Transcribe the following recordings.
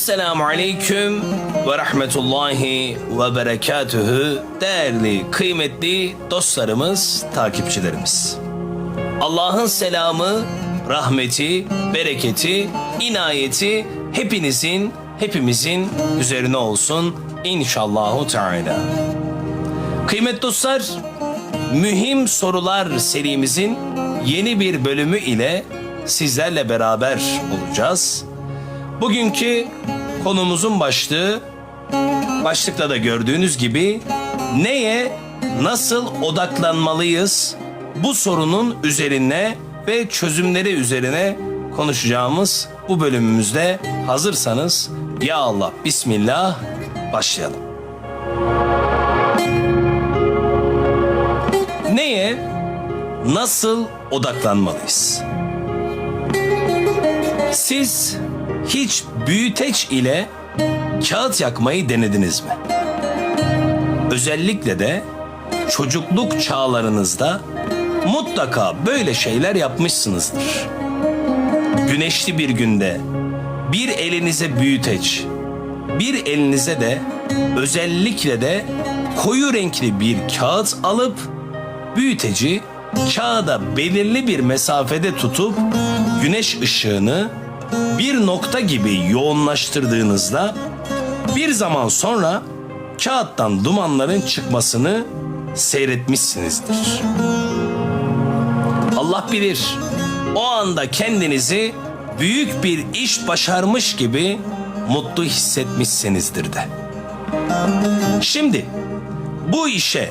Esselamu Aleyküm ve Rahmetullahi ve Berekatühü değerli, kıymetli dostlarımız, takipçilerimiz. Allah'ın selamı, rahmeti, bereketi, inayeti hepinizin, hepimizin üzerine olsun inşallahu teala. Kıymetli dostlar, mühim sorular serimizin yeni bir bölümü ile sizlerle beraber olacağız. Bugünkü konumuzun başlığı başlıkta da gördüğünüz gibi neye nasıl odaklanmalıyız? Bu sorunun üzerine ve çözümleri üzerine konuşacağımız bu bölümümüzde hazırsanız ya Allah bismillah başlayalım. Neye nasıl odaklanmalıyız? Siz hiç büyüteç ile kağıt yakmayı denediniz mi? Özellikle de çocukluk çağlarınızda mutlaka böyle şeyler yapmışsınızdır. Güneşli bir günde bir elinize büyüteç, bir elinize de özellikle de koyu renkli bir kağıt alıp büyüteci kağıda belirli bir mesafede tutup güneş ışığını bir nokta gibi yoğunlaştırdığınızda bir zaman sonra kağıttan dumanların çıkmasını seyretmişsinizdir. Allah bilir o anda kendinizi büyük bir iş başarmış gibi mutlu hissetmişsinizdir de. Şimdi bu işe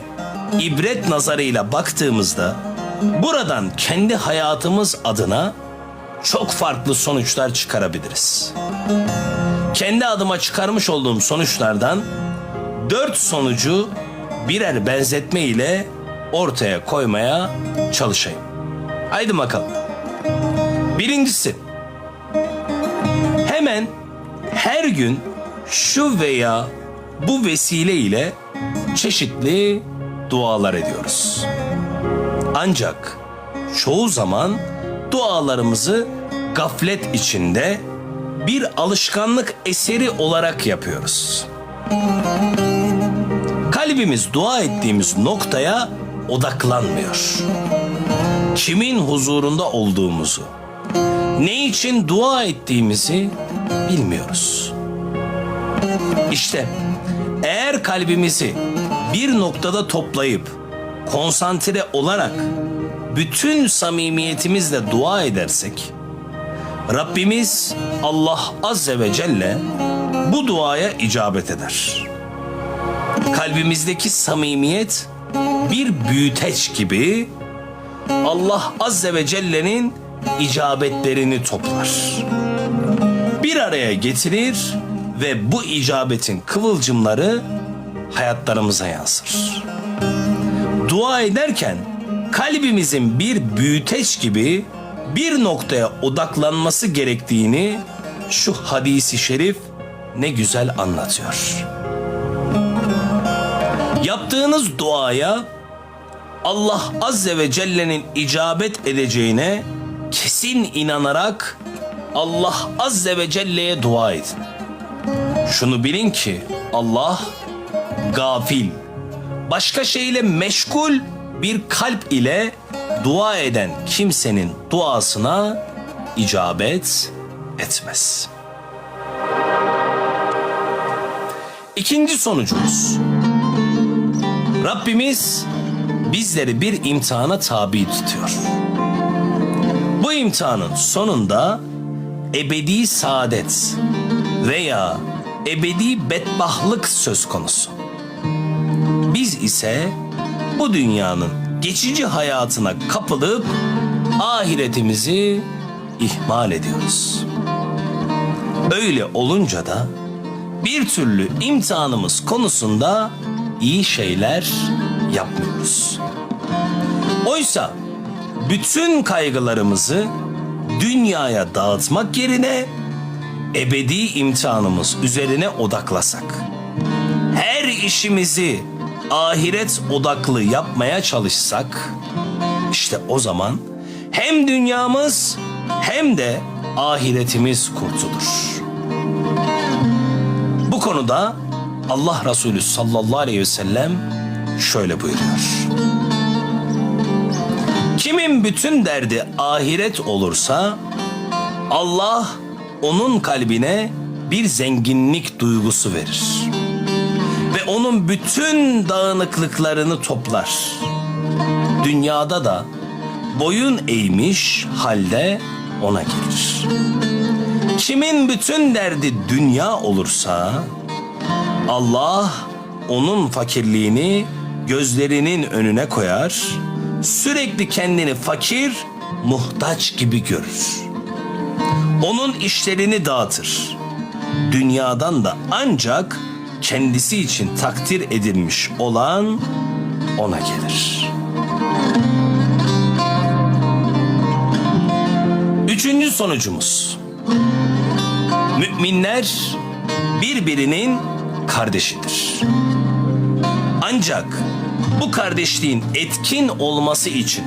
ibret nazarıyla baktığımızda buradan kendi hayatımız adına çok farklı sonuçlar çıkarabiliriz. Kendi adıma çıkarmış olduğum sonuçlardan dört sonucu birer benzetme ile ortaya koymaya çalışayım. Haydi bakalım. Birincisi, hemen her gün şu veya bu vesile ile çeşitli dualar ediyoruz. Ancak çoğu zaman dualarımızı gaflet içinde bir alışkanlık eseri olarak yapıyoruz. Kalbimiz dua ettiğimiz noktaya odaklanmıyor. Kimin huzurunda olduğumuzu, ne için dua ettiğimizi bilmiyoruz. İşte eğer kalbimizi bir noktada toplayıp konsantre olarak bütün samimiyetimizle dua edersek Rabbimiz Allah Azze ve Celle bu duaya icabet eder. Kalbimizdeki samimiyet bir büyüteç gibi Allah Azze ve Celle'nin icabetlerini toplar. Bir araya getirir ve bu icabetin kıvılcımları hayatlarımıza yansır. Dua ederken kalbimizin bir büyüteç gibi bir noktaya odaklanması gerektiğini şu hadisi şerif ne güzel anlatıyor. Yaptığınız duaya Allah Azze ve Celle'nin icabet edeceğine kesin inanarak Allah Azze ve Celle'ye dua edin. Şunu bilin ki Allah gafil, başka şeyle meşgul bir kalp ile dua eden kimsenin duasına icabet etmez. İkinci sonucumuz. Rabbimiz bizleri bir imtihana tabi tutuyor. Bu imtihanın sonunda ebedi saadet veya ebedi bedbahlık söz konusu. Biz ise bu dünyanın geçici hayatına kapılıp ahiretimizi ihmal ediyoruz. Öyle olunca da bir türlü imtihanımız konusunda iyi şeyler yapmıyoruz. Oysa bütün kaygılarımızı dünyaya dağıtmak yerine ebedi imtihanımız üzerine odaklasak, her işimizi ahiret odaklı yapmaya çalışsak, işte o zaman hem dünyamız hem de ahiretimiz kurtulur. konuda Allah Resulü sallallahu aleyhi ve sellem şöyle buyuruyor. Kimin bütün derdi ahiret olursa Allah onun kalbine bir zenginlik duygusu verir. Onun bütün dağınıklıklarını toplar. Dünyada da boyun eğmiş halde ona gelir. Kimin bütün derdi dünya olursa Allah onun fakirliğini gözlerinin önüne koyar, sürekli kendini fakir, muhtaç gibi görür. Onun işlerini dağıtır. Dünyadan da ancak kendisi için takdir edilmiş olan ona gelir. Üçüncü sonucumuz. Müminler birbirinin kardeşidir. Ancak bu kardeşliğin etkin olması için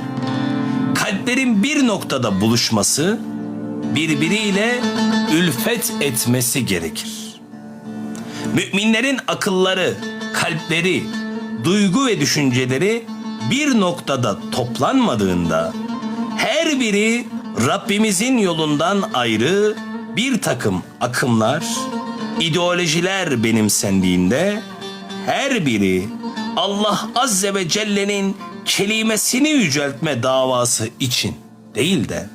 kalplerin bir noktada buluşması, birbiriyle ülfet etmesi gerekir. Müminlerin akılları, kalpleri, duygu ve düşünceleri bir noktada toplanmadığında her biri Rabbimizin yolundan ayrı bir takım akımlar, ideolojiler benimsendiğinde her biri Allah Azze ve Celle'nin kelimesini yüceltme davası için değil de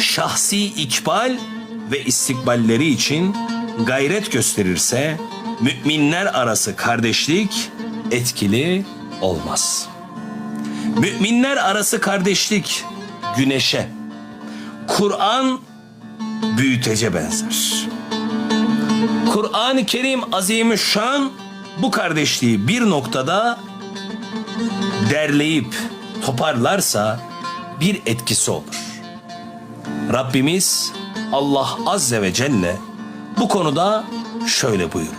şahsi ikbal ve istikballeri için gayret gösterirse müminler arası kardeşlik etkili olmaz. Müminler arası kardeşlik güneşe, Kur'an büyütece benzer. Kur'an-ı Kerim Azimüşşan bu kardeşliği bir noktada derleyip toparlarsa bir etkisi olur. Rabbimiz Allah Azze ve Celle bu konuda şöyle buyurur.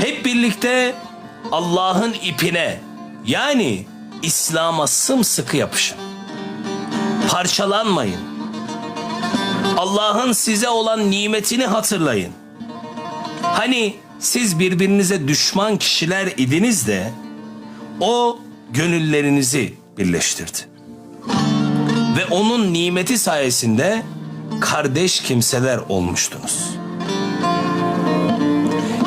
Hep birlikte Allah'ın ipine yani İslam'a sımsıkı yapışın. Parçalanmayın. Allah'ın size olan nimetini hatırlayın. Hani siz birbirinize düşman kişiler idiniz de o gönüllerinizi birleştirdi. Ve onun nimeti sayesinde kardeş kimseler olmuştunuz.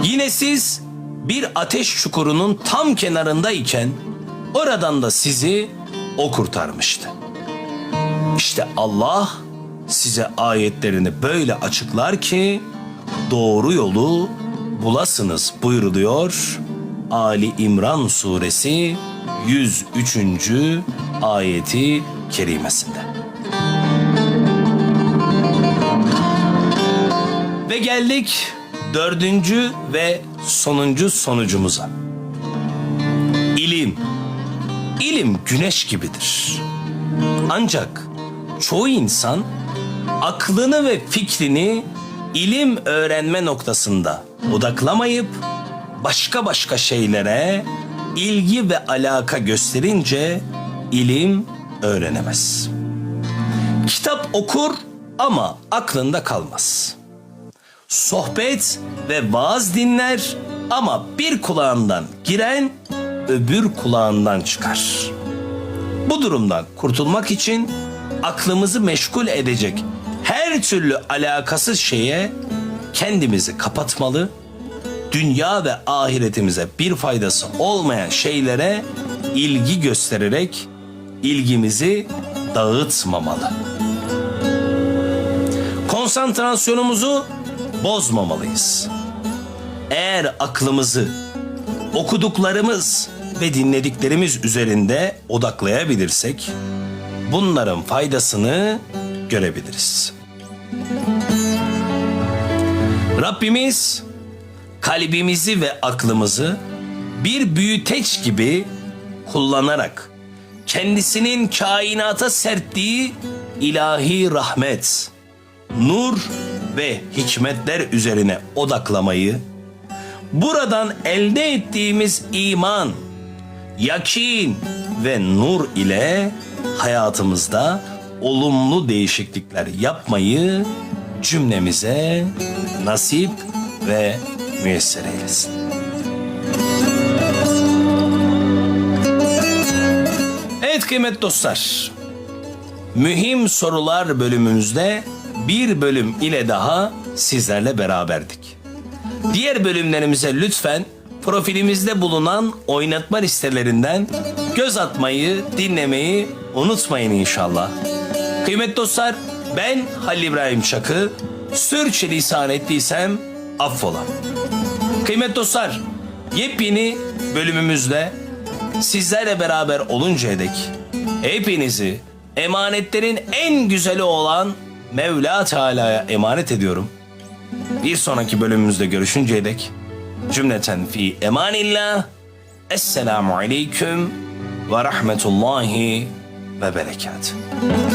Yine siz bir ateş çukurunun tam kenarındayken oradan da sizi o kurtarmıştı. İşte Allah size ayetlerini böyle açıklar ki doğru yolu bulasınız buyruluyor Ali İmran suresi 103. ayeti kerimesinde. Geldik dördüncü ve sonuncu sonucumuza. İlim. İlim güneş gibidir. Ancak çoğu insan aklını ve fikrini ilim öğrenme noktasında odaklamayıp başka başka şeylere ilgi ve alaka gösterince ilim öğrenemez. Kitap okur ama aklında kalmaz. Sohbet ve vaaz dinler ama bir kulağından giren öbür kulağından çıkar. Bu durumdan kurtulmak için aklımızı meşgul edecek her türlü alakasız şeye kendimizi kapatmalı, dünya ve ahiretimize bir faydası olmayan şeylere ilgi göstererek ilgimizi dağıtmamalı. Konsantrasyonumuzu bozmamalıyız. Eğer aklımızı okuduklarımız ve dinlediklerimiz üzerinde odaklayabilirsek bunların faydasını görebiliriz. Rabbimiz kalbimizi ve aklımızı bir büyüteç gibi kullanarak kendisinin kainata serttiği ilahi rahmet, nur ve hikmetler üzerine odaklamayı, buradan elde ettiğimiz iman, yakin ve nur ile hayatımızda olumlu değişiklikler yapmayı cümlemize nasip ve müyesser eylesin. Evet kıymetli dostlar. Mühim sorular bölümümüzde bir bölüm ile daha sizlerle beraberdik. Diğer bölümlerimize lütfen profilimizde bulunan oynatma listelerinden göz atmayı, dinlemeyi unutmayın inşallah. Kıymetli dostlar ben Halil İbrahim Çakı. Sürçülisan ettiysem affola. Kıymetli dostlar yepyeni bölümümüzde sizlerle beraber oluncaya dek hepinizi emanetlerin en güzeli olan Mevla Teala'ya emanet ediyorum. Bir sonraki bölümümüzde görüşünceye dek cümleten fi emanillah. Esselamu aleyküm ve rahmetullahi ve berekatuhu.